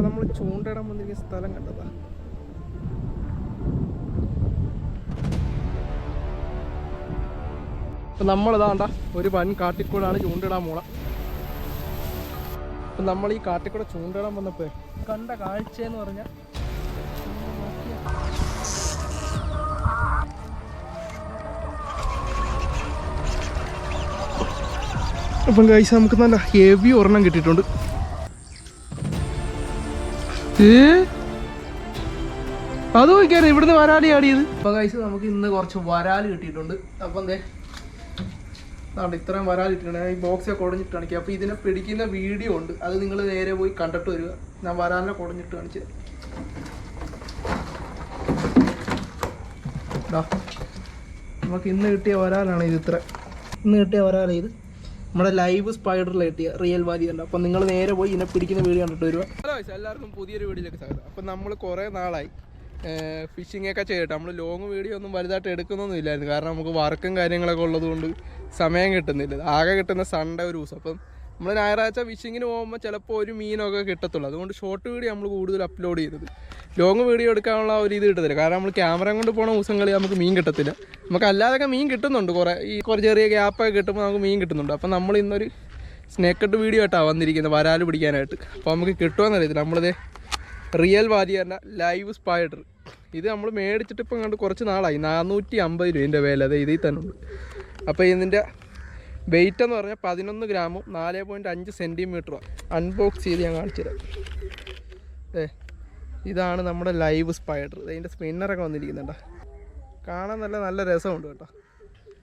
ഇപ്പൊ നമ്മൾ ചൂണ്ടയിടാൻ വന്നിരിക്കുന്ന സ്ഥലം കണ്ടതാ. ഇപ്പൊ നമ്മളിതാണ്ട ഒരു വൻ കാട്ടിക്കൂടാണ് ചൂണ്ടിടാൻ പോണ. ഇപ്പൊ നമ്മൾ ഈ കാട്ടിക്കൂടെ ചൂണ്ടിടാൻ വന്നപ്പോൾ കണ്ട കാഴ്ച എന്ന് പറഞ്ഞാൽ അപ്പം കഴിച്ച് നമുക്ക് നല്ല ഹെവി ഒരെണ്ണം കിട്ടിയിട്ടുണ്ട്. അത് നോക്കിയാൽ ഇവിടുന്ന് വരാലി ആടിയത് അപ്പൊ കഴിച്ച് നമുക്ക് ഇന്ന് കുറച്ച് വരാൽ കിട്ടിയിട്ടുണ്ട്. അപ്പൊ എന്തേ അതുകൊണ്ട് ഇത്രയും വരാൽ ഇട്ടിട്ടുണ്ട് ഈ ബോക്സൊക്കെ കുടഞ്ഞിട്ട് കാണിക്കുക അപ്പൊ ഇതിനെ പിടിക്കുന്ന വീഡിയോ ഉണ്ട്. അത് നിങ്ങൾ നേരെ പോയി കണ്ടിട്ട് വരിക. ഞാൻ വരാലിനെ കുടഞ്ഞിട്ട് കാണിച്ചു നമുക്ക് ഇന്ന് കിട്ടിയ വരാലാണ് ഇത് ഇത്ര. ഇന്ന് കിട്ടിയ വരാലാണ് ഇത്. നമ്മുടെ ലൈവ് സ്പൈഡറിൽ കിട്ടിയ റിയൽ വാലി ഉണ്ട് അപ്പം നിങ്ങൾ നേരെ പോയി ഇതിനെ പിടിക്കുന്ന വീഡിയോ കണ്ടിട്ട് വരുവാ. ഹലോ എല്ലാവർക്കും പുതിയൊരു വീഡിയോയിലേക്ക് സ്വാഗതം. അപ്പം നമ്മൾ കുറേ നാളായി ഫിഷിംഗ് ഒക്കെ ചെയ്തിട്ട്. നമ്മൾ ലോങ് വീഡിയോ ഒന്നും വലുതായിട്ട് എടുക്കുന്നൊന്നും ഇല്ലായിരുന്നു. കാരണം നമുക്ക് വർക്കും കാര്യങ്ങളൊക്കെ ഉള്ളതുകൊണ്ട് സമയം കിട്ടുന്നില്ല. ആകെ കിട്ടുന്ന സൺഡേ ഒരു ദിവസം. അപ്പം നമ്മൾ ഞായറാഴ്ച ഫിഷിങ്ങിന് പോകുമ്പോൾ ചിലപ്പോൾ ഒരു മീനൊക്കെ കിട്ടത്തുള്ളൂ. അതുകൊണ്ട് ഷോർട്ട് വീഡിയോ നമ്മൾ കൂടുതൽ അപ്ലോഡ് ചെയ്തത്. ലോങ് വീഡിയോ എടുക്കാനുള്ള ഒരു ഇത് കിട്ടത്തില്ല. കാരണം നമ്മൾ ക്യാമറ കൊണ്ട് പോണ ദിവസങ്ങളിൽ നമുക്ക് മീൻ കിട്ടത്തില്ല. നമുക്ക് അല്ലാതൊക്കെ മീൻ കിട്ടുന്നുണ്ട്. കുറേ ഈ കുറേ ചെറിയ ഗ്യാപ്പൊക്കെ കിട്ടുമ്പോൾ നമുക്ക് മീൻ കിട്ടുന്നുണ്ട്. അപ്പം നമ്മൾ ഇന്നൊരു സ്നേക്കട്ട് വീഡിയോ ആയിട്ടാണ് വന്നിരിക്കുന്നത് വരാൽ പിടിക്കാനായിട്ട്. അപ്പോൾ നമുക്ക് കിട്ടുമെന്നറിയത്തില്ല നമ്മളിത് റിയൽ വാരിയറിന്റെ ലൈവ് സ്പൈഡർ ഇത് നമ്മൾ മേടിച്ചിട്ട് ഇപ്പം കണ്ട് കുറച്ച് നാളായി. നാനൂറ്റി അമ്പത് രൂപ ഇതിന്റെ വില. അതെ ഇതിൽ തന്നെ ഉണ്ട് അപ്പോൾ ഇതിന്റെ വെയിറ്റ് എന്ന് പറഞ്ഞാൽ പതിനൊന്ന് ഗ്രാമും നാല് പോയിന്റ് അഞ്ച് സെന്റിമീറ്ററും അൺബോക്സ് ചെയ്ത് ഞാൻ കാണിച്ചു തരാം. ഏ ഇതാണ് നമ്മുടെ ലൈവ് സ്പൈഡർ ഇതിന്റെ സ്പിന്നറൊക്കെ വന്നിരിക്കുന്നുണ്ടോ കാണാൻ നല്ല നല്ല രസമുണ്ട് കേട്ടോ.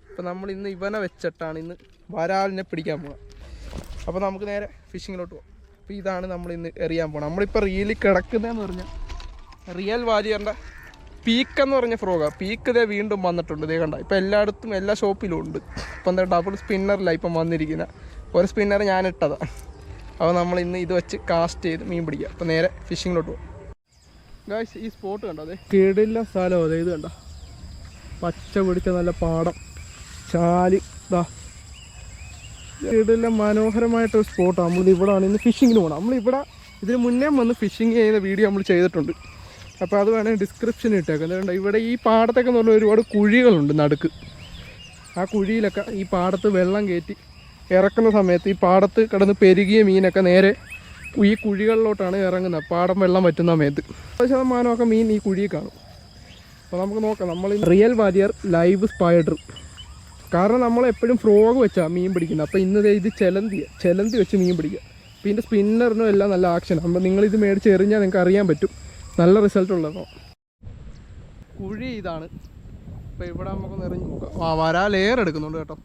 അപ്പോൾ നമ്മൾ ഇന്ന് ഇവനെ വെച്ചിട്ടാണ് ഇന്ന് വരാലിനെ പിടിക്കാൻ പോകുന്നത് അപ്പോൾ നമുക്ക് നേരെ ഫിഷിങ്ങിലോട്ട് പോകാം അപ്പോൾ ഇതാണ് നമ്മൾ ഇന്ന് എറിയാൻ പോകണം നമ്മളിപ്പോൾ റീലിൽ കിടക്കുന്നതെന്ന് പറഞ്ഞാൽ റിയൽ വാരിയറിന്റെ പീക്ക് എന്ന് പറഞ്ഞ ഫ്രോഗാണ് പീക്ക് ഇതേ വീണ്ടും വന്നിട്ടുണ്ട്. ഇതേ കണ്ട? ഇപ്പോൾ എല്ലായിടത്തും എല്ലാ ഷോപ്പിലും ഉണ്ട്. ഇപ്പം എന്താ ഡബിൾ സ്പിന്നറിലാണ് ഇപ്പം വന്നിരിക്കുന്നത് ഒരു സ്പിന്നർ ഞാൻ ഇട്ടതാണ് അപ്പോൾ നമ്മൾ ഇന്ന് ഇത് വെച്ച് കാസ്റ്റ് ചെയ്ത് മീൻ പിടിക്കുക അപ്പോൾ നേരെ ഫിഷിങ്ങിലോട്ട് പോകും ഗായ്സ് ഈ സ്പോട്ട് കണ്ടോ? അതെ കേടില്ല സ്ഥലം അതെ. ഇത് കണ്ട? പച്ച പിടിച്ച നല്ല പാടം. ചാലി ഇതാ കേടില്ല മനോഹരമായിട്ടൊരു സ്പോട്ടാണ് നമ്മൾ ഇവിടെയാണ് ഇന്ന് ഫിഷിങ്ങിന് പോകണം നമ്മളിവിടെ ഇതിന് മുന്നേ വന്ന് ഫിഷിങ് ചെയ്യുന്ന വീഡിയോ നമ്മൾ ചെയ്തിട്ടുണ്ട്. അപ്പോൾ അത് ഡിസ്ക്രിപ്ഷനിൽ ഇട്ടേക്കാം. അതുകൊണ്ട് ഇവിടെ ഈ പാടത്തൊക്കെ എന്ന് പറഞ്ഞാൽ ഒരുപാട് കുഴികളുണ്ട് നടുക്ക്. ആ കുഴിയിലൊക്കെ ഈ പാടത്ത് വെള്ളം കയറ്റി ഇറക്കുന്ന സമയത്ത് ഈ പാടത്ത് കിടന്ന് പെരുകിയ മീനൊക്കെ നേരെ ഈ കുഴികളിലോട്ടാണ് ഇറങ്ങുന്നത്. പാടം വെള്ളം പറ്റുന്ന സമയത്ത്. പത്ത് ശതമാനമൊക്കെ മീൻ ഈ കുഴിയിൽ കാണും. അപ്പോൾ നമുക്ക് നോക്കാം. നമ്മൾ റിയൽ വാരിയർ ലൈവ് സ്പൈഡർ കാരണം നമ്മൾ എപ്പോഴും ഫ്രോഗ് വെച്ചാണ് മീൻ പിടിക്കുന്നത്. അപ്പോൾ ഇന്ന് ഇത് ചെലന്തി ചെലന്തി വെച്ച് മീൻ പിടിക്കുക. പിന്നെ സ്പിന്നറിനും എല്ലാം നല്ല ആക്ഷൻ അപ്പോൾ നിങ്ങളിത് മേടിച്ച് എറിഞ്ഞാൽ നിങ്ങൾക്ക് അറിയാൻ പറ്റും. നല്ല റിസൾട്ട് ഉള്ളപ്പോൾ കുഴി ഇതാണ്. അപ്പോൾ ഇവിടെ നമുക്ക് നിറഞ്ഞു നോക്കാം. ആ വരാ ലെയർ എടുക്കുന്നുണ്ട് കേട്ടോ.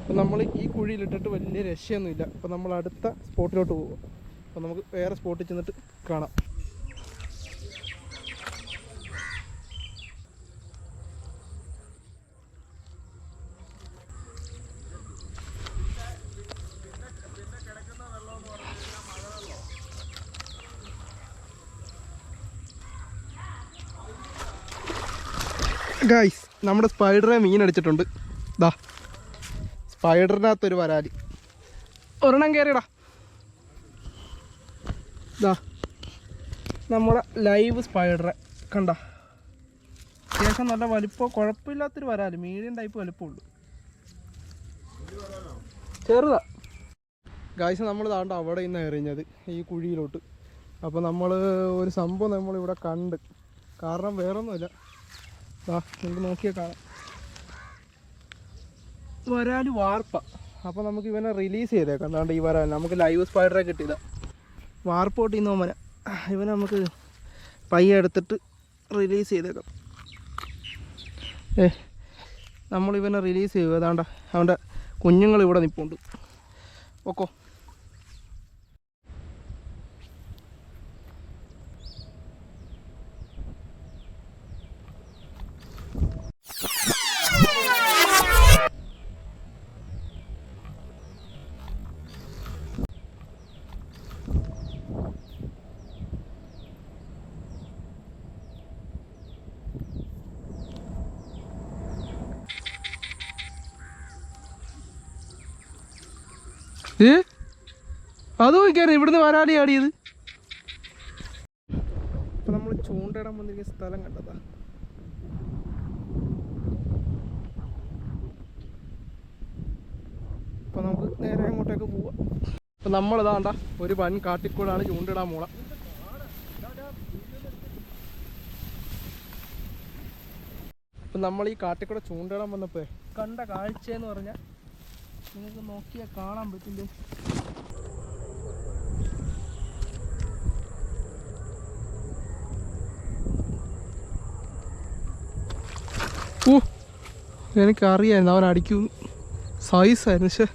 അപ്പം നമ്മൾ ഈ കുഴിയിലിട്ടിട്ട് വലിയ രക്ഷയൊന്നുമില്ല. അപ്പോൾ നമ്മൾ അടുത്ത സ്പോട്ടിലോട്ട് പോകും അപ്പോൾ നമുക്ക് വേറെ സ്പോട്ടിൽ ചെന്നിട്ട് കാണാം. ഗൈസ് നമ്മുടെ സ്പൈഡറെ മീൻ അടിച്ചിട്ടുണ്ട്. ദാ സ്പൈഡറിനകത്തൊരു വരാലി. ഒരെണ്ണം കയറിയടാ ദാ നമ്മുടെ ലൈവ് സ്പൈഡറെ. കണ്ട? അത്യാവശ്യം നല്ല വലിപ്പം കുഴപ്പമില്ലാത്തൊരു വരാലി. മീഡിയം ടൈപ്പ് വലിപ്പമുള്ളൂ ചെറുതാ ഗായ്സ് നമ്മൾ താണ്ട അവിടെ നിന്ന് എറിഞ്ഞത്. ഈ കുഴിയിലോട്ട്. അപ്പോൾ നമ്മൾ ഒരു സംഭവം നമ്മളിവിടെ കണ്ട്. കാരണം വേറൊന്നുമില്ല. ദാ നിങ്ങൾക്ക് നോക്കിയാൽ കാണാം. വരാൽ വാർപ്പ. അപ്പോൾ നമുക്ക് ഇവനെ റിലീസ് ചെയ്തേക്കാം. എന്താണ്ട് ഈ വരാൽ നമുക്ക് ലൈവ് സ്പൈഡറെ കിട്ടിയതാ. വാർപ്പോട്ട് ഇന്ന് ഓമന ഇവനെ നമുക്ക് പയ്യ എടുത്തിട്ട് റിലീസ് ചെയ്തേക്കാം. ഏ നമ്മളിവനെ റിലീസ് ചെയ്യും ഏതാണ്ട അവന്റെ കുഞ്ഞുങ്ങൾ ഇവിടെ നിൽപ്പുണ്ട് ഓക്കോ ഏ? അത് നോക്കിയായിരുന്നു ഇവിടുന്ന് വരാലി ആടിയത് അപ്പൊ നമ്മൾ ചൂണ്ടയിടാൻ വന്നിരിക്കുന്ന സ്ഥലം കണ്ടതാ. അപ്പൊ നമുക്ക് നേരെ അങ്ങോട്ടേക്ക് പോവാം. അപ്പൊ നമ്മളിതാണ്ട ഒരു വൻ കാട്ടിക്കൂടാണ് ചൂണ്ടിടാൻ പോള അപ്പൊ നമ്മൾ ഈ കാട്ടിക്കൂടെ ചൂണ്ടിടാൻ വന്നപ്പോ കണ്ട കാഴ്ച എന്ന് പറഞ്ഞാൽ നിങ്ങൾക്ക് നോക്കിയാൽ കാണാൻ പറ്റില്ലേ? ഓ എനിക്കറിയായിരുന്നു അവൻ അടിക്കും സൈസായിരുന്നു പക്ഷേ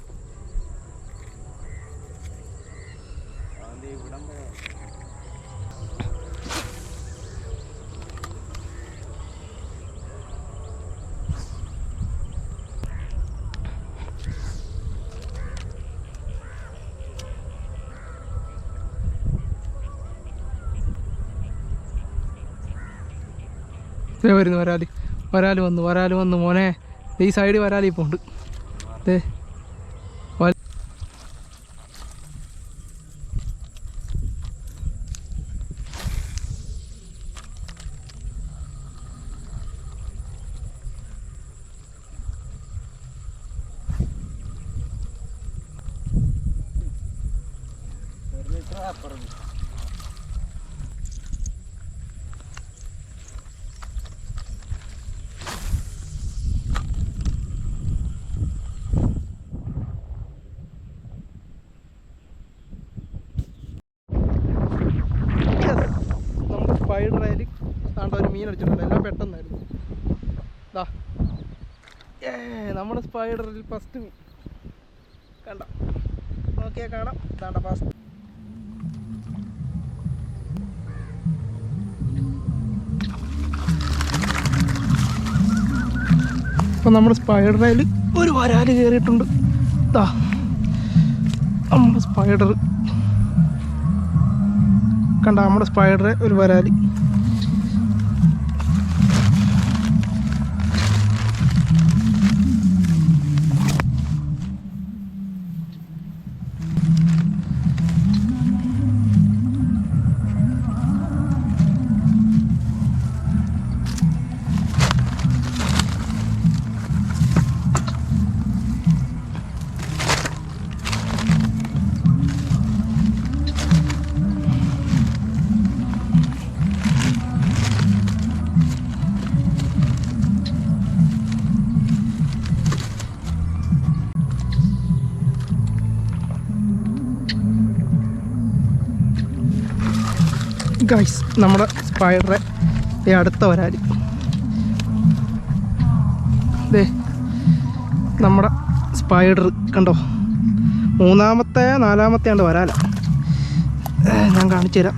ദേ വരുന്നു വരാൽ. വരാൽ വന്നു വരാൽ വന്നു മോനെ. ഈ സൈഡ് വരാൽ ഇപ്പോൾ ഉണ്ട്. അതേ വ- നമ്മുടെ സ്പൈഡർ ആയാലും താണ്ട ഒരു പെട്ടെന്നായിരുന്നു. ദാ. ഏ നമ്മുടെ സ്പൈഡറിൽ ഫസ്റ്റ് മീൻ. കണ്ട? നോക്കിയാൽ കാണാം. താണ്ട ഫസ്റ്റ് ഇപ്പം നമ്മുടെ സ്പൈഡറിൽ ഒരു വരാൽ കയറിയിട്ടുണ്ട് ദാ. നമ്മുടെ സ്പൈഡർ കണ്ട നമ്മുടെ സ്പൈഡറെ ഒരു വരാലി. ഗൈസ് നമ്മുടെ സ്പൈഡറെ ഈ അടുത്ത വരാലി ദേ നമ്മുടെ സ്പൈഡർ കണ്ടോ? മൂന്നാമത്തെ നാലാമത്തെ ആണ്ട് വരാല ഞാൻ കാണിച്ചു തരാം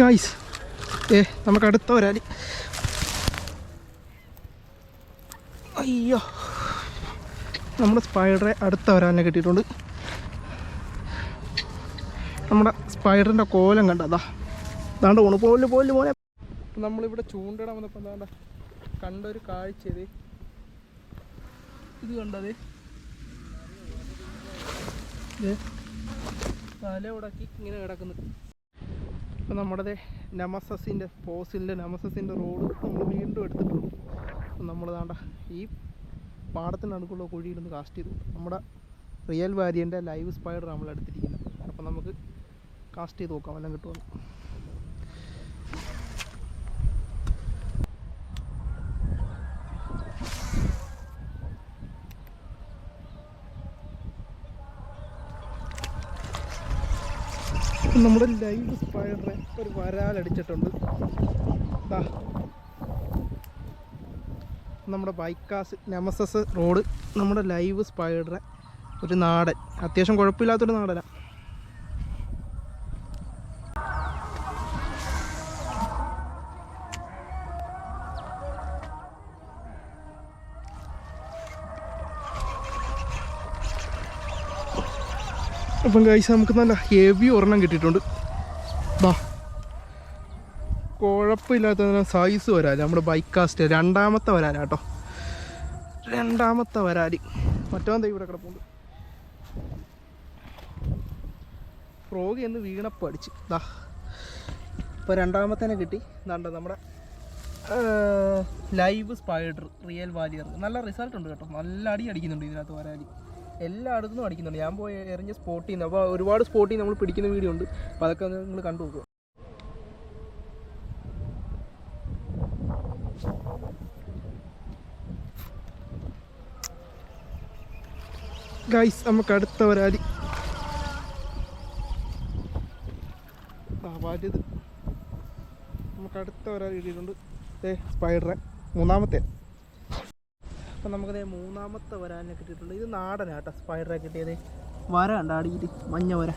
ഗൈസ് ഏ നമുക്ക് അടുത്ത വരാലി അയ്യോ. നമ്മുടെ സ്പൈഡറെ അടുത്ത വരാലിനെ കിട്ടിയിട്ടുണ്ട്. നമ്മുടെ സ്പൈഡറിന്റെ കോലം കണ്ടതാ അതാണ്ട് പോണു. പോൽ പോലെ മോനെ. നമ്മളിവിടെ ചൂണ്ടിടാൻ വന്നപ്പോൾ എന്താണ്ട കണ്ടൊരു കാഴ്ച ഇത്. ഇത് കണ്ടത് തല ഉടക്കി ഇങ്ങനെ കിടക്കുന്നു. ഇപ്പം നമ്മുടെ നമസസിന്റെ ഫോസിലിന്റെ നമസസിന്റെ റോഡ് നമ്മൾ വീണ്ടും എടുത്തിട്ടുണ്ട്. നമ്മൾ താണ്ട ഈ പാടത്തിന്റെ അടുക്കുള്ള കുഴിയിലൊന്ന് കാസ്റ്റ് ചെയ്തു. നമ്മുടെ റിയൽ വാരിയന്റെ ലൈവ് സ്പൈഡർ നമ്മൾ എടുത്തിരിക്കുന്നത് അപ്പം നമുക്ക് കാസ്റ്റ് ചെയ്ത് നോക്കാം. എല്ലാം കിട്ടുമെന്ന് നമ്മുടെ ലൈവ് സ്പൈഡറെ ഒരു വരാലടിച്ചിട്ടുണ്ട്. നമ്മുടെ ബൈക്കാസ് നെമസസ് റോഡ് നമ്മുടെ ലൈവ് സ്പൈഡറെ ഒരു നാടൻ. അത്യാവശ്യം കുഴപ്പമില്ലാത്തൊരു നാടനാണ് അപ്പം കഴിച്ച് നമുക്ക് നല്ല ഹെവി ഒരെണ്ണം കിട്ടിയിട്ടുണ്ട്. ബാ കുഴപ്പമില്ലാത്ത സൈസ് വരാൽ നമ്മുടെ ബൈക്ക് കാസ്റ്റ് രണ്ടാമത്തെ വരാല കേട്ടോ. രണ്ടാമത്തെ വരാൽ മറ്റോ ഇവിടെ കിടപ്പുണ്ട്. ഫ്രോഗ് എന്ന് വീണപ്പോൾ അടിച്ച്. ദാ. ഇപ്പോൾ രണ്ടാമത്തേനെ കിട്ടി. ഇതാണ്ട് നമ്മുടെ ലൈവ് സ്പൈഡർ റിയൽ വാലിയർ നല്ല റിസൾട്ട് ഉണ്ട് കേട്ടോ. നല്ല അടി അടിക്കുന്നുണ്ട് ഇതിനകത്ത് വരാലി എല്ലായിടത്തും അടിക്കുന്നുണ്ട്. ഞാൻ പോയി എറിഞ്ഞ സ്പോട്ടിൽ നിന്ന് അപ്പോൾ ഒരുപാട് സ്പോട്ടിൽ നമ്മൾ പിടിക്കുന്ന വീഡിയോ ഉണ്ട്. അപ്പോൾ അതൊക്കെ നിങ്ങൾ കണ്ടു നോക്കുക ഗൈസ് നമുക്ക് അടുത്ത വലുത് നമുക്ക് അടുത്ത ഒരാൾ കിട്ടിയിട്ടുണ്ട്. ഏ സ്പൈഡറെ മൂന്നാമത്തെ. അപ്പം നമുക്കതേ മൂന്നാമത്തെ വരാലിനെ കിട്ടിയിട്ടുണ്ട്. ഇത് നാടനാണ് കേട്ടോ സ്പൈഡറെ കിട്ടിയത്. വര ഉണ്ട് അടിയിട്ട് മഞ്ഞ വര.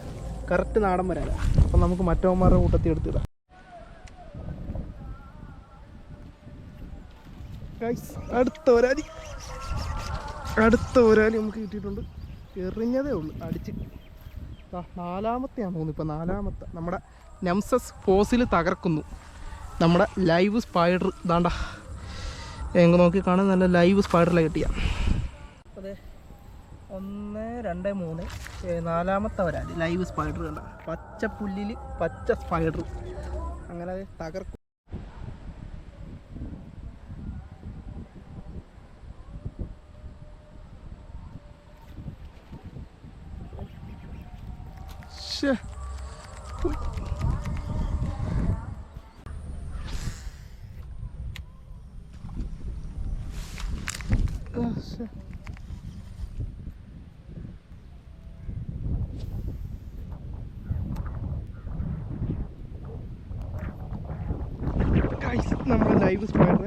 കറക്റ്റ് നാടൻ വരാല അപ്പം നമുക്ക് മറ്റവന്മാരുടെ കൂട്ടത്തിൽ എടുത്തിടാം. അടുത്ത ഒരാലി അടുത്ത ഒരാലി നമുക്ക് കിട്ടിയിട്ടുണ്ട്. എറിഞ്ഞതേ ഉള്ളൂ അടിച്ച്. ദാ നാലാമത്തെയാണെന്ന് തോന്നുന്നു ഇപ്പം നാലാമത്തെ. നമ്മുടെ നെംസസ് ഫോസിൽ തകർക്കുന്നു. നമ്മുടെ ലൈവ് സ്പൈഡർ ഇതാണ്ട എങ്ങ് നോക്കി കാണാൻ നല്ല ലൈവ് സ്പൈഡറിലെ കിട്ടിയ. അതെ. ഒന്ന് രണ്ട് മൂന്ന് നാലാമത്തെ വരാൽ ലൈവ് സ്പൈഡർ കണ്ട. പച്ച പുല്ലിൽ പച്ച സ്പൈഡർ അങ്ങനെ തകർക്കും. ആ, ശ്ശേ. Guys, നമ്മുടെ ലൈവ് സ്പൈഡറെ മീൻ അടിച്ച്